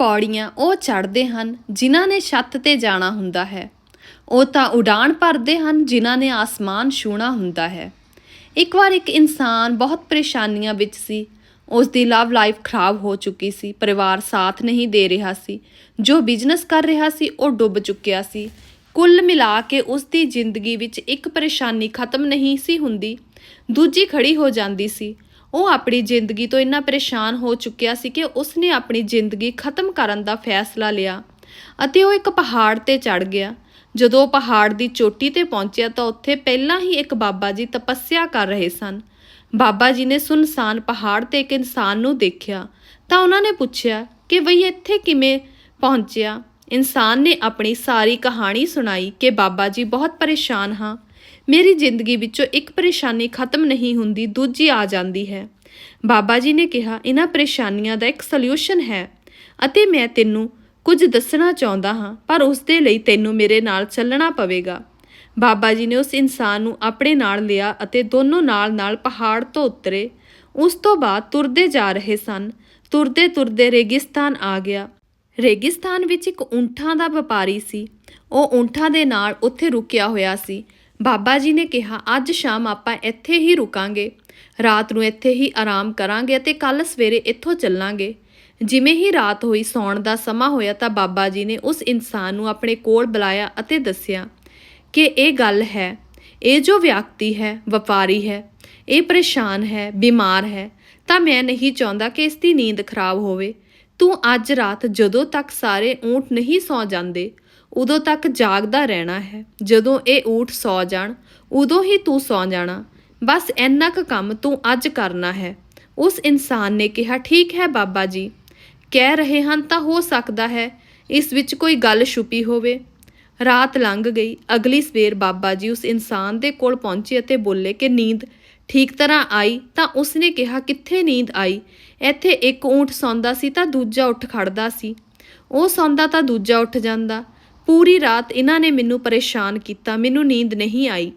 ਪੌੜੀਆਂ ਉਹ ਚੜ੍ਹਦੇ ਹਨ ਜਿਨ੍ਹਾਂ ਨੇ ਛੱਤ ਤੇ ਜਾਣਾ ਹੁੰਦਾ ਹੈ। ਉਹ ਤਾਂ ਉਡਾਣ ਭਰਦੇ ਹਨ ਜਿਨ੍ਹਾਂ ਨੇ ਆਸਮਾਨ ਛੂਣਾ ਹੁੰਦਾ ਹੈ। ਇੱਕ ਵਾਰ ਇੱਕ ਇਨਸਾਨ ਬਹੁਤ ਪਰੇਸ਼ਾਨੀਆਂ ਵਿੱਚ ਸੀ। ਉਸ ਦੀ ਲਵ ਲਾਈਫ ਖਰਾਬ ਹੋ ਚੁੱਕੀ ਸੀ, ਪਰਿਵਾਰ ਸਾਥ ਨਹੀਂ ਦੇ ਰਿਹਾ ਸੀ। ਜੋ ਬਿਜ਼ਨਸ ਕਰ ਰਿਹਾ ਸੀ, ਉਹ ਡੁੱਬ ਚੁੱਕਿਆ ਸੀ। ਕੁੱਲ ਮਿਲਾ ਕੇ ਉਸ ਦੀ ਜ਼ਿੰਦਗੀ ਵਿੱਚ ਇੱਕ ਪਰੇਸ਼ਾਨੀ ਖਤਮ ਨਹੀਂ ਸੀ ਹੁੰਦੀ, ਦੂਜੀ ਖੜੀ ਹੋ ਜਾਂਦੀ ਸੀ। ਉਹ ਆਪਣੀ ਜ਼ਿੰਦਗੀ ਤੋਂ ਇੰਨਾ ਪਰੇਸ਼ਾਨ ਹੋ ਚੁੱਕਿਆ ਸੀ ਕਿ ਉਸਨੇ ਆਪਣੀ ਜ਼ਿੰਦਗੀ ਖਤਮ ਕਰਨ ਦਾ ਫੈਸਲਾ ਲਿਆ ਅਤੇ ਉਹ ਇੱਕ ਪਹਾੜ ਤੇ ਚੜ ਗਿਆ। ਜਦੋਂ ਉਹ ਪਹਾੜ ਦੀ ਚੋਟੀ ਤੇ ਪਹੁੰਚਿਆ ਤਾਂ ਉੱਥੇ ਪਹਿਲਾਂ ਹੀ ਇੱਕ ਬਾਬਾ ਜੀ ਤਪੱਸਿਆ ਕਰ ਰਹੇ ਸਨ। ਬਾਬਾ ਜੀ ਨੇ ਸੁਨਸਾਨ ਪਹਾੜ ਤੇ ਇੱਕ ਇਨਸਾਨ ਨੂੰ ਦੇਖਿਆ ਤਾਂ ਉਹਨਾਂ ਨੇ ਪੁੱਛਿਆ ਕਿ ਬਈ ਇੱਥੇ ਕਿਵੇਂ ਪਹੁੰਚਿਆ? ਇਨਸਾਨ ਨੇ ਆਪਣੀ ਸਾਰੀ ਕਹਾਣੀ ਸੁਣਾਈ ਕਿ ਬਾਬਾ ਜੀ ਬਹੁਤ ਪਰੇਸ਼ਾਨ ਹਾਂ। ਮੇਰੀ ਜ਼ਿੰਦਗੀ ਵਿੱਚੋਂ ਇੱਕ ਪਰੇਸ਼ਾਨੀ ਖਤਮ ਨਹੀਂ ਹੁੰਦੀ, ਦੂਜੀ ਆ ਜਾਂਦੀ ਹੈ। ਬਾਬਾ ਜੀ ਨੇ ਕਿਹਾ ਇਹਨਾਂ ਪਰੇਸ਼ਾਨੀਆਂ ਦਾ ਇੱਕ ਸੋਲੂਸ਼ਨ ਹੈ ਅਤੇ ਮੈਂ ਤੈਨੂੰ ਕੁਝ ਦੱਸਣਾ ਚਾਹੁੰਦਾ ਹਾਂ, ਪਰ ਉਸ ਦੇ ਲਈ ਤੈਨੂੰ ਮੇਰੇ ਨਾਲ ਚੱਲਣਾ ਪਵੇਗਾ। ਬਾਬਾ ਜੀ ਨੇ ਉਸ ਇਨਸਾਨ ਨੂੰ ਆਪਣੇ ਨਾਲ ਲਿਆ ਅਤੇ ਦੋਨੋਂ ਨਾਲ-ਨਾਲ ਪਹਾੜ ਤੋਂ ਉਤਰੇ। ਉਸ ਤੋਂ ਬਾਅਦ ਤੁਰਦੇ ਜਾ ਰਹੇ ਸਨ। ਤੁਰਦੇ ਤੁਰਦੇ ਰੇਗਿਸਤਾਨ ਆ ਗਿਆ। ਰੇਗਿਸਤਾਨ ਵਿੱਚ ਇੱਕ ਊਂਠਾਂ ਦਾ ਵਪਾਰੀ ਸੀ। ਉਹ ਊਂਠਾਂ ਦੇ ਨਾਲ ਉੱਥੇ ਰੁਕਿਆ ਹੋਇਆ ਸੀ। ਬਾਬਾ ਜੀ ਨੇ ਕਿਹਾ, ਅੱਜ ਸ਼ਾਮ ਆਪਾਂ ਇੱਥੇ ਹੀ ਰੁਕਾਂਗੇ। ਰਾਤ ਨੂੰ ਇੱਥੇ ਹੀ ਆਰਾਮ ਕਰਾਂਗੇ ਅਤੇ ਕੱਲ ਸਵੇਰੇ ਇੱਥੋਂ ਚੱਲਾਂਗੇ। ਜਿਵੇਂ ਹੀ ਰਾਤ ਹੋਈ, ਸੌਣ ਦਾ ਸਮਾਂ ਹੋਇਆ ਤਾਂ ਬਾਬਾ ਜੀ ਨੇ ਉਸ ਇਨਸਾਨ ਨੂੰ ਆਪਣੇ ਕੋਲ ਬੁਲਾਇਆ ਅਤੇ ਦੱਸਿਆ ਕਿ ਇਹ ਗੱਲ ਹੈ। ਇਹ ਜੋ ਵਿਅਕਤੀ ਹੈ, ਵਪਾਰੀ ਹੈ, ਇਹ ਪਰੇਸ਼ਾਨ ਹੈ, ਬਿਮਾਰ ਹੈ, ਤਾਂ ਮੈਂ ਨਹੀਂ ਚਾਹੁੰਦਾ ਕਿ ਇਸ ਦੀ ਨੀਂਦ ਖਰਾਬ ਹੋਵੇ। ਤੂੰ ਅੱਜ ਰਾਤ ਜਦੋਂ ਤੱਕ ਸਾਰੇ ਊਂਟ ਨਹੀਂ ਸੌ ਜਾਂਦੇ ਉਦੋਂ ਤੱਕ ਜਾਗਦਾ ਰਹਿਣਾ ਹੈ। ਜਦੋਂ ਇਹ ਊਂਟ ਸੌ ਜਾਣ, ਉਦੋਂ ਹੀ ਤੂੰ ਸੌ ਜਾਣਾ। ਬਸ ਇੰਨਾ ਕੁ ਕੰਮ ਤੂੰ ਅੱਜ ਕਰਨਾ ਹੈ। ਉਸ ਇਨਸਾਨ ਨੇ ਕਿਹਾ, ਠੀਕ ਹੈ ਬਾਬਾ ਜੀ। ਕਹਿ ਰਹੇ ਹਨ ਤਾਂ ਹੋ ਸਕਦਾ ਹੈ ਇਸ ਵਿੱਚ ਕੋਈ ਗੱਲ ਛੁਪੀ ਹੋਵੇ। ਰਾਤ ਲੰਘ ਗਈ। ਅਗਲੀ ਸਵੇਰ ਬਾਬਾ ਜੀ ਉਸ ਇਨਸਾਨ ਦੇ ਕੋਲ ਪਹੁੰਚੇ ਅਤੇ ਬੋਲੇ ਕਿ, ਨੀਂਦ ਠੀਕ ਤਰ੍ਹਾਂ ਆਈ? ਤਾਂ ਉਸਨੇ ਕਿਹਾ, ਕਿੱਥੇ ਨੀਂਦ ਆਈ? ਇੱਥੇ ਇੱਕ ਊਂਠ ਸੌਂਦਾ ਸੀ ਤਾਂ ਦੂਜਾ ਉੱਠ ਖੜਦਾ ਸੀ। ਉਹ ਸੌਂਦਾ ਤਾਂ ਦੂਜਾ ਉੱਠ ਜਾਂਦਾ। ਪੂਰੀ ਰਾਤ ਇਹਨਾਂ ਨੇ ਮੈਨੂੰ ਪਰੇਸ਼ਾਨ ਕੀਤਾ, ਮੈਨੂੰ ਨੀਂਦ ਨਹੀਂ ਆਈ।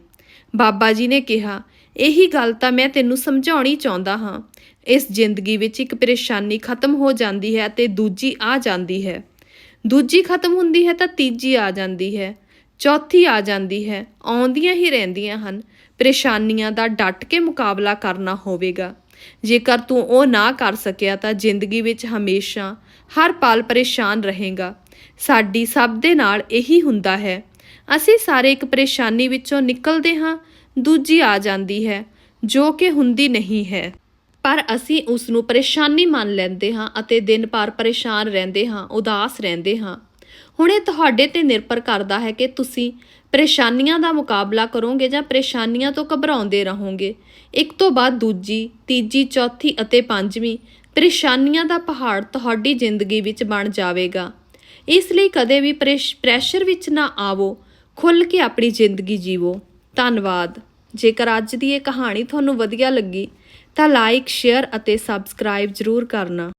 ਬਾਬਾ ਜੀ ਨੇ ਕਿਹਾ, ਇਹੀ ਗੱਲ ਤਾਂ ਮੈਂ ਤੈਨੂੰ ਸਮਝਾਉਣੀ ਚਾਹੁੰਦਾ ਹਾਂ। ਇਸ ਜ਼ਿੰਦਗੀ ਵਿੱਚ ਇੱਕ ਪਰੇਸ਼ਾਨੀ ਖਤਮ ਹੋ ਜਾਂਦੀ ਹੈ ਤੇ ਦੂਜੀ ਆ ਜਾਂਦੀ ਹੈ। ਦੂਜੀ ਖਤਮ ਹੁੰਦੀ ਹੈ ਤਾਂ ਤੀਜੀ ਆ ਜਾਂਦੀ ਹੈ। ਚੌਥੀ ਆ ਜਾਂਦੀ ਹੈ। ਆਉਂਦੀਆਂ ਹੀ ਰਹਿੰਦੀਆਂ ਹਨ। ਪਰੇਸ਼ਾਨੀਆਂ ਦਾ ਡਟ ਕੇ ਮੁਕਾਬਲਾ ਕਰਨਾ ਹੋਵੇਗਾ। ਜੇਕਰ ਤੂੰ ਉਹ ਨਾ ਕਰ ਸਕਿਆ ਤਾਂ ਜ਼ਿੰਦਗੀ ਵਿੱਚ ਹਮੇਸ਼ਾ ਹਰ ਪਲ ਪਰੇਸ਼ਾਨ ਰਹੇਗਾ। ਸਾਡੀ ਸਭ ਦੇ ਨਾਲ ਇਹੀ ਹੁੰਦਾ ਹੈ। ਅਸੀਂ ਸਾਰੇ ਇੱਕ ਪਰੇਸ਼ਾਨੀ ਵਿੱਚੋਂ ਨਿਕਲਦੇ ਹਾਂ, ਦੂਜੀ ਆ ਜਾਂਦੀ ਹੈ, ਜੋ ਕਿ ਹੁੰਦੀ ਨਹੀਂ ਹੈ। ਪਰ ਅਸੀਂ ਉਸ ਨੂੰ ਪਰੇਸ਼ਾਨੀ ਮੰਨ ਲੈਂਦੇ ਹਾਂ ਅਤੇ ਦਿਨ ਭਰ ਪਰੇਸ਼ਾਨ ਰਹਿੰਦੇ ਹਾਂ, ਉਦਾਸ ਰਹਿੰਦੇ ਹਾਂ। ਹੁਣ ਇਹ ਤੁਹਾਡੇ ਤੇ ਨਿਰਭਰ ਕਰਦਾ ਹੈ ਕਿ ਤੁਸੀਂ ਪਰੇਸ਼ਾਨੀਆਂ ਦਾ ਮੁਕਾਬਲਾ ਕਰੋਗੇ ਜਾਂ ਪਰੇਸ਼ਾਨੀਆਂ ਤੋਂ ਘਬਰਾਉਂਦੇ ਰਹੋਗੇ। ਇੱਕ ਤੋਂ ਬਾਅਦ ਦੂਜੀ, ਤੀਜੀ, ਚੌਥੀ ਅਤੇ ਪੰਜਵੀਂ ਪਰੇਸ਼ਾਨੀਆਂ ਦਾ ਪਹਾੜ ਤੁਹਾਡੀ ਜ਼ਿੰਦਗੀ ਵਿੱਚ ਬਣ ਜਾਵੇਗਾ। ਇਸ ਲਈ ਕਦੇ ਵੀ ਪ੍ਰੈਸ਼- ਪ੍ਰੈਸ਼ਰ ਵਿੱਚ ਨਾ ਆਵੋ। ਖੁੱਲ੍ਹ ਕੇ ਆਪਣੀ ਜ਼ਿੰਦਗੀ ਜੀਵੋ। ਧੰਨਵਾਦ। ਜੇਕਰ ਅੱਜ ਦੀ ਇਹ ਕਹਾਣੀ ਤੁਹਾਨੂੰ ਵਧੀਆ ਲੱਗੀ, ਤਾਂ ਲਾਈਕ, ਸ਼ੇਅਰ ਅਤੇ ਸਬਸਕ੍ਰਾਈਬ ਜ਼ਰੂਰ ਕਰਨਾ।